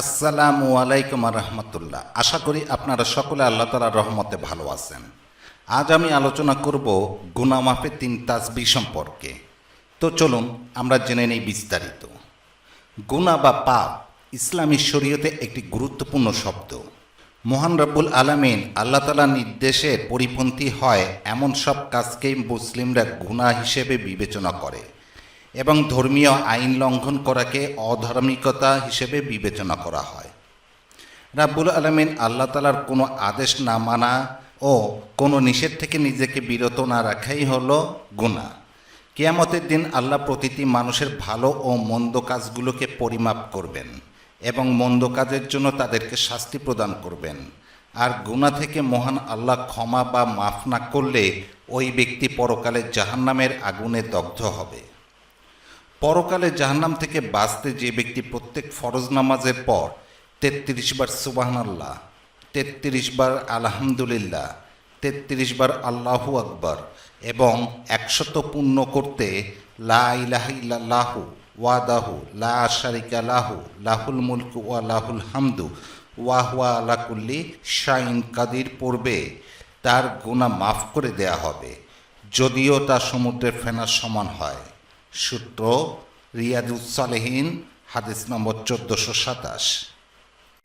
আসসালামু আলাইকুম রহমতুল্লাহ। আশা করি আপনারা সকলে আল্লাহ তালার রহমতে ভালো আছেন। আজ আমি আলোচনা করব গুনামাফে তিন তাসবি সম্পর্কে। তো চলুন, আমরা জেনে নেই বিস্তারিত। গুনা বা পাপ ইসলামী শরীয়তে একটি গুরুত্বপূর্ণ শব্দ। মোহান রব্বুল আলামিন আল্লাহ তালার নির্দেশে পরিপন্থী হয় এমন সব কাজকেই মুসলিমরা গুনাহ হিসেবে বিবেচনা করে। এবং ধর্মীয় আইন লঙ্ঘন করাকে অধার্মিকতা হিসেবে বিবেচনা করা হয়। রাব্বুল আলমিন আল্লাহ তালার কোনো আদেশ না মানা ও কোনো নিষেধ থেকে নিজেকে বিরত না রাখাই হলো গুণা কিয়ামতের দিন আল্লাহ প্রতিটি মানুষের ভালো ও মন্দ কাজগুলোকে পরিমাপ করবেন এবং মন্দ কাজের জন্য তাদেরকে শাস্তি প্রদান করবেন। আর গুণা থেকে মহান আল্লাহ ক্ষমা বা মাফ না করলে ওই ব্যক্তি পরকালে জাহান্নামের আগুনে দগ্ধ হবে। পরকালে জাহান্নাম থেকে বাঁচতে যে ব্যক্তি প্রত্যেক ফরজ নামাজের পর তেত্রিশ বার সুবাহান্লাহ তেত্রিশ বার আলহামদুলিল্লাহ, তেত্রিশ বার আল্লাহু আকবর এবং একশত পূর্ণ করতে লা ইলাহা ইল্লাল্লাহু ওয়াদাহু লা শারিকা লাহু, লাহুল মুলকু ওয়া লাহুল হামদু ওয়া আলাকুল্লি আলা শাইন কাদির পড়বে তার গুণা মাফ করে দেয়া হবে, যদিও তা সমুদ্রের ফেনার সমান হয়। সূত্র রিয়াদুসলেহীন হাদিস নম্বর চোদ্দশো সাতাশ।